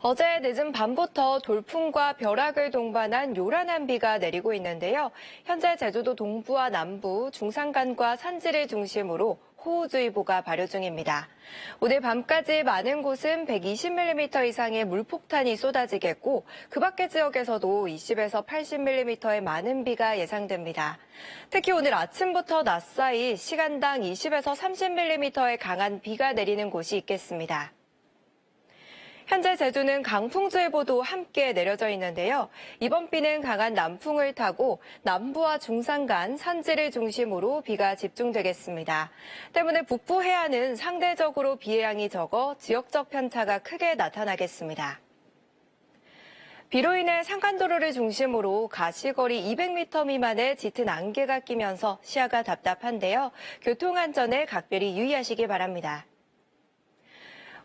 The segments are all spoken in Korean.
어제 늦은 밤부터 돌풍과 벼락을 동반한 요란한 비가 내리고 있는데요. 현재 제주도 동부와 남부, 중산간과 산지를 중심으로 호우주의보가 발효 중입니다. 오늘 밤까지 많은 곳은 120mm 이상의 물폭탄이 쏟아지겠고 그 밖의 지역에서도 20에서 80mm의 많은 비가 예상됩니다. 특히 오늘 아침부터 낮 사이 시간당 20에서 30mm의 강한 비가 내리는 곳이 있겠습니다. 현재 제주는 강풍주의보도 함께 내려져 있는데요. 이번 비는 강한 남풍을 타고 남부와 중산 간, 산지를 중심으로 비가 집중되겠습니다. 때문에 북부 해안은 상대적으로 비의 양이 적어 지역적 편차가 크게 나타나겠습니다. 비로 인해 산간도로를 중심으로 가시거리 200m 미만의 짙은 안개가 끼면서 시야가 답답한데요. 교통안전에 각별히 유의하시기 바랍니다.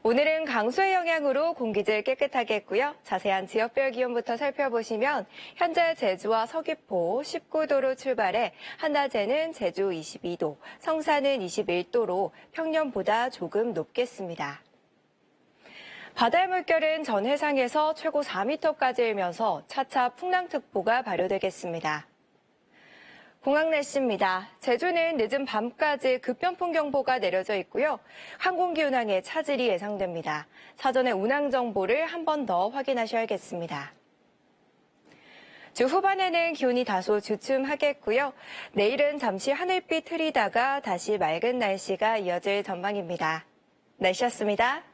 오늘은 강수의 영향으로 공기질 깨끗하게 했고요. 자세한 지역별 기온부터 살펴보시면 현재 제주와 서귀포 19도로 출발해 한낮에는 제주 22도, 성산은 21도로 평년보다 조금 높겠습니다. 바다의 물결은 전 해상에서 최고 4m까지 일면서 차차 풍랑특보가 발효되겠습니다. 공항 날씨입니다. 제주는 늦은 밤까지 급변풍 경보가 내려져 있고요. 항공기 운항에 차질이 예상됩니다. 사전에 운항 정보를 한 번 더 확인하셔야겠습니다. 주 후반에는 기온이 다소 주춤하겠고요. 내일은 잠시 하늘빛 흐리다가 다시 맑은 날씨가 이어질 전망입니다. 날씨였습니다.